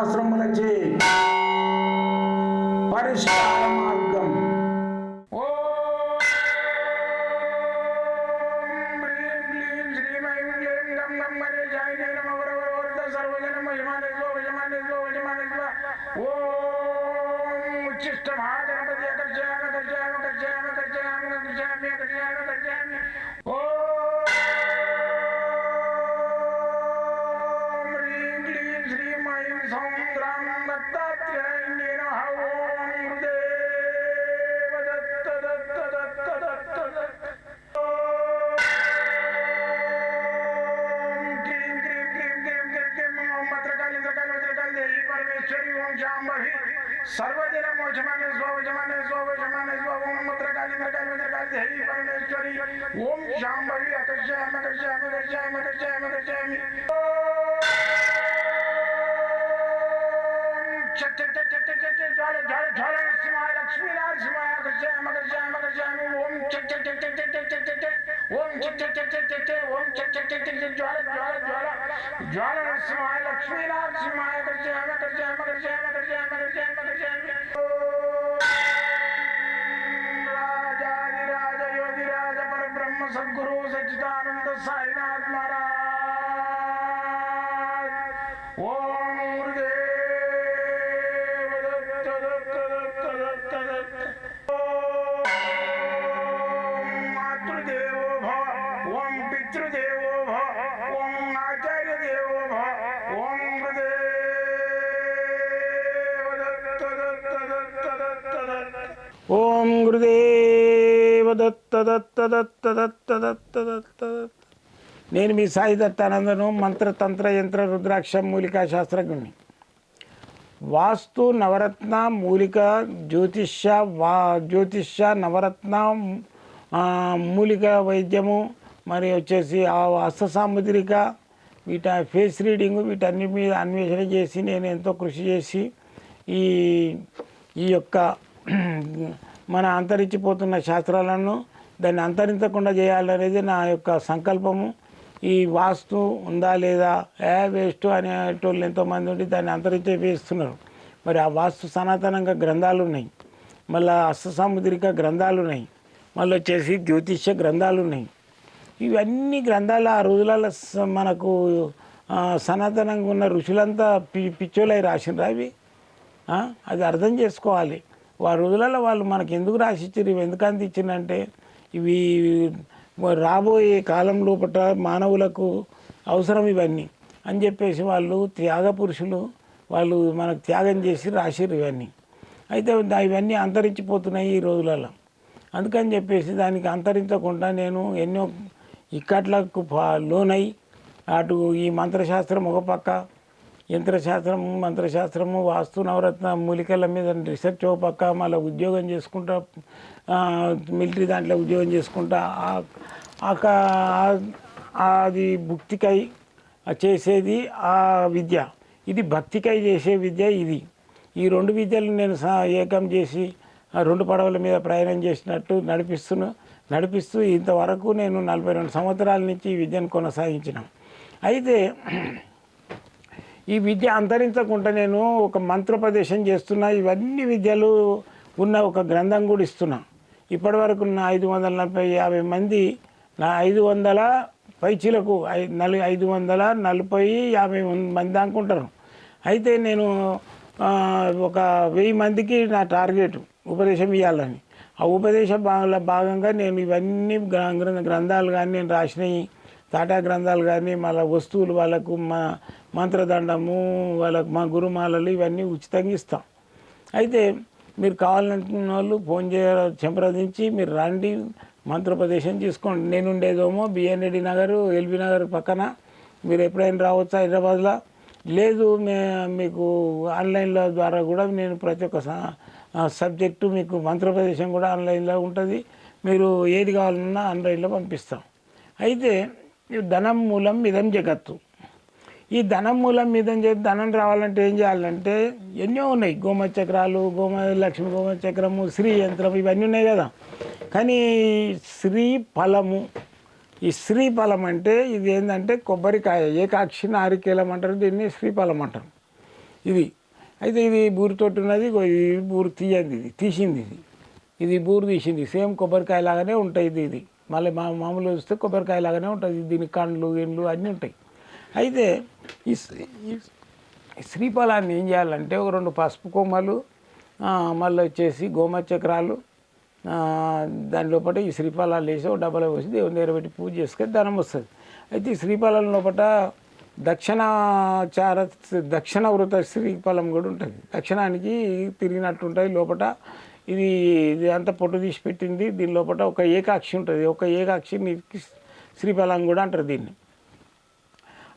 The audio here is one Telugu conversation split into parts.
శాస్త్రములచే పరిష్కార మార్గం ఓం ఉచ్చిష్టమాగణపతి కర్జామ కర్జామ కర్జామ కర్జామ కర్జామి सौन्द्रं दत्तात्रेण्येन ॐ देव दत्त दत्त दत्त दत्त दत्त परमेश्वरी ओम शाम्भवी सर्वदिन मोचमाने स्वजमाने स्वजमाने स्व ओम मत्रकाली मत्रकाली मत्रकाली देवी परमेश्वरी ओम शाम्भवी अकर्षयामि अकर्षयामि अकर्षयामि जल जल जल लक्ष्मी लाल जय मगर जय मगर जय ओम चक चक चक चक चक चक चक ओम चक चक चक चक चक ओम चक चक चक चक चक लक्ष्मी लाल जय मगर जय मगर जय मगर जय मगर जय मगर जय राजा राजा योगी राजा पर ब्रह्म सदगुरु सचिदानंद साईनाथ महाराज గురుదేవ దత్త దత్త దత్త దత్త దత్త దత్త దత్త. నేను మీ సాయి దత్తానందను మంత్రతంత్ర యంత్ర రుద్రాక్ష మూలికా శాస్త్రజ్ఞుని వాస్తు నవరత్న మూలిక జ్యోతిష్య వా జ్యోతిష్య నవరత్న మూలిక వైద్యము మరి వచ్చేసి ఆ హస్త సాముద్రిక వీట ఫేస్ రీడింగ్ వీటన్నిటి మీద అన్వేషణ చేసి నేను ఎంతో కృషి చేసి ఈ ఈ యొక్క మన అంతరించిపోతున్న శాస్త్రాలను దాన్ని అంతరించకుండా చేయాలనేది నా యొక్క సంకల్పము. ఈ వాస్తు ఉందా లేదా ఏ వేస్ట్ అనేటోళ్ళు ఎంతోమంది ఉండి దాన్ని అంతరించే వేస్తున్నారు మరి ఆ వాస్తు సనాతనంగా గ్రంథాలు ఉన్నాయి మళ్ళీ అష్టసాముద్రిక గ్రంథాలు ఉన్నాయి మళ్ళీ వచ్చేసి జ్యోతిష్య గ్రంథాలు ఉన్నాయి ఇవన్నీ గ్రంథాలు ఆ రోజులలో మనకు సనాతనంగా ఉన్న ఋషులంతా పి పిచ్చోలై రాసినరా అవి? అది అర్థం చేసుకోవాలి. ఆ రోజులలో వాళ్ళు మనకి ఎందుకు రాసిచ్చారు? ఇవి ఎందుకు అందించిందంటే ఇవి రాబోయే కాలం లోపల మానవులకు అవసరం ఇవన్నీ అని చెప్పేసి వాళ్ళు త్యాగ పురుషులు వాళ్ళు మనకు త్యాగం చేసి రాసిర్రు ఇవన్నీ. అయితే ఇవన్నీ అంతరించిపోతున్నాయి ఈ రోజులలో. అందుకని చెప్పేసి దానికి అంతరించకుండా నేను ఎన్నో ఇక్కట్లకు లోనై అటు ఈ మంత్రశాస్త్రం ఒక పక్క యంత్రశాస్త్రము మంత్రశాస్త్రము వాస్తు నవరత్న మూలికల మీద రీసెర్చ్ ఓ పక్క మళ్ళీ ఉద్యోగం చేసుకుంటా మిలిటరీ దాంట్లో ఉద్యోగం చేసుకుంటా అది భుక్తికై చేసేది ఆ విద్య. ఇది భక్తికై చేసే విద్య ఇది. ఈ రెండు విద్యలు నేను ఏకం చేసి రెండు పడవల మీద ప్రయాణం చేసినట్టు నడిపిస్తున్నా నడిపిస్తూ ఇంతవరకు నేను నలభై రెండు సంవత్సరాల నుంచి ఈ విద్యను కొనసాగించిన. అయితే ఈ విద్య అంతరించకుండా నేను ఒక మంత్రోపదేశం చేస్తున్నా. ఇవన్నీ విద్యలు ఉన్న ఒక గ్రంథం కూడా ఇస్తున్నా. ఇప్పటివరకు నా ఐదు వందల నలభై యాభై మంది నా ఐదు వందల పైచీలకు ఐ నలు ఐదు వందల నలభై యాభై మంది అనుకుంటారు అయితే నేను ఒక వెయ్యి మందికి నా టార్గెట్ ఉపదేశం ఇవ్వాలని ఆ ఉపదేశ భాగంలో భాగంగా నేను ఇవన్నీ గ్రంథాలు కానీ నేను రాసినవి తాటా గ్రంథాలు కానీ మళ్ళీ వస్తువులు వాళ్ళకు మా మంత్రదండము వాళ్ళకు మా గురుమాలలు ఇవన్నీ ఉచితంగా ఇస్తాం. అయితే మీరు కావాలనుకున్న వాళ్ళు ఫోన్ చేయ సంప్రదించి మీరు రండి మంత్రోపదేశం తీసుకోండి నేను ఉండేదేమో B N Reddy Nagar LB Nagar పక్కన. మీరు ఎప్పుడైనా రావచ్చు హైదరాబాద్లో? లేదు మే మీకు ఆన్లైన్లో ద్వారా కూడా నేను ప్రతి ఒక్క సబ్జెక్టు మీకు మంత్రప్రదేశం కూడా ఆన్లైన్లో ఉంటుంది. మీరు ఏది కావాలన్నా ఆన్లైన్లో పంపిస్తాం. అయితే ధనం మూలం ఇదం జగత్తు. ఈ ధనం మూలం మీద ధనం రావాలంటే ఏం చేయాలంటే ఎన్నో ఉన్నాయి. గోమచక్రాలు గోమ లక్ష్మి గోమ చక్రము శ్రీ యంత్రం ఇవన్నీ ఉన్నాయి కదా. కానీ శ్రీ ఫలము ఈ శ్రీఫలం అంటే ఇది ఏంటంటే కొబ్బరికాయ ఏకాక్షి నారికేలం అంటారు. దీన్ని శ్రీఫలం అంటారు. ఇది. అయితే ఇది బూరితోటి ఉన్నది బూరు తీయంది ఇది తీసింది ఇది. ఇది బూరు తీసింది. సేమ్ కొబ్బరికాయ లాగానే ఉంటుంది ఇది ఇది. మళ్ళీ మా మామూలు చూస్తే కొబ్బరికాయ లాగానే ఉంటుంది. దీనికి కండ్లు గిండ్లు అన్నీ ఉంటాయి. అయితే ఈ శ్రీఫలాన్ని ఏం చేయాలంటే ఒక రెండు పసుపు కొమ్మలు మళ్ళీ వచ్చేసి గోమ చక్రాలు దాని లోపల ఈ శ్రీఫలాలు వేసి ఒక డబ్బాలో వేసి దేవుని దగ్గర పెట్టి పూజ చేసుకొని ధనం వస్తుంది అయితే ఈ శ్రీఫలం లోపల దక్షిణాచార దక్షిణ వృత శ్రీఫలం కూడా ఉంటుంది. దక్షిణానికి తిరిగినట్టు ఉంటాయి. లోపల ఇది ఇది అంతా పొట్టు తీసి పెట్టింది. దీని లోపల ఒక ఏకాక్షి ఉంటుంది. ఒక ఏకాక్షి శ్రీఫలం కూడా అంటారు దీన్ని.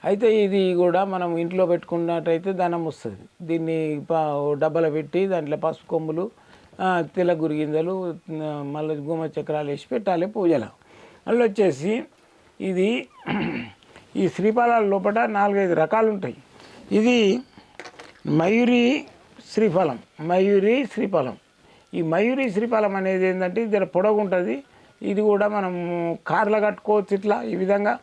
అయితే ఇది కూడా మనం ఇంట్లో పెట్టుకున్నట్టయితే ధనం వస్తుంది. దీన్ని ప- డబ్బాలో పెట్టి దాంట్లో పసుపు కొమ్ములు ఆ, తెల్ల గురిగింజలు మళ్ళీ గుమ చక్రాలు వేసి పెట్టాలి పూజలో. మళ్ళీ వచ్చేసి ఇది ఈ శ్రీఫలాల లోపల నాలుగైదు రకాలు ఉంటాయి. ఇది మయూరి శ్రీఫలం. మయూరి శ్రీఫలం. ఈ మయూరి శ్రీఫలం అనేది ఏంటంటే ఇది పొడవుంటుంది. ఇది కూడా మనం కార్లో కట్టుకోవచ్చు ఇట్లా ఈ విధంగా.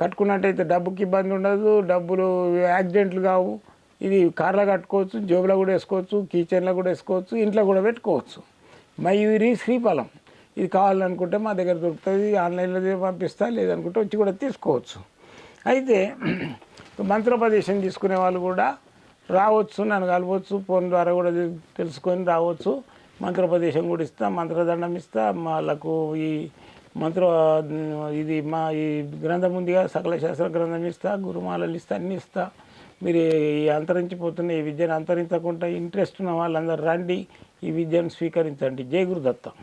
కట్టుకున్నట్టయితే డబ్బుకి ఇబ్బంది ఉండదు. డబ్బులు యాక్సిడెంట్లు కావు. ఇది కార్లో కట్టుకోవచ్చు జోబులో కూడా వేసుకోవచ్చు కిచెన్లో కూడా వేసుకోవచ్చు ఇంట్లో కూడా పెట్టుకోవచ్చు. మయూరి శ్రీఫలం ఇది కావాలనుకుంటే మా దగ్గర దొరుకుతుంది ఆన్లైన్లో పంపిస్తా లేదనుకుంటే వచ్చి కూడా తీసుకోవచ్చు. అయితే మంత్రోపదేశం తీసుకునే వాళ్ళు కూడా రావచ్చు నన్ను కలవచ్చు ఫోన్ ద్వారా కూడా తెలుసుకొని రావచ్చు. మంత్రోపదేశం కూడా ఇస్తా మంత్రదండం ఇస్తా. వాళ్ళకు ఈ మంత్ర ఇది మా ఈ గ్రంథం ఉందిగా సకల శాస్త్ర గ్రంథం ఇస్తా గురుమాలలు ఇస్తా అన్నీ ఇస్తా. మీరు ఈ అంతరించిపోతున్న ఈ విద్యను అంతరించకుండా ఇంట్రెస్ట్ ఉన్న వాళ్ళందరూ రండి ఈ విద్యను స్వీకరించండి. జై గురుదత్తం.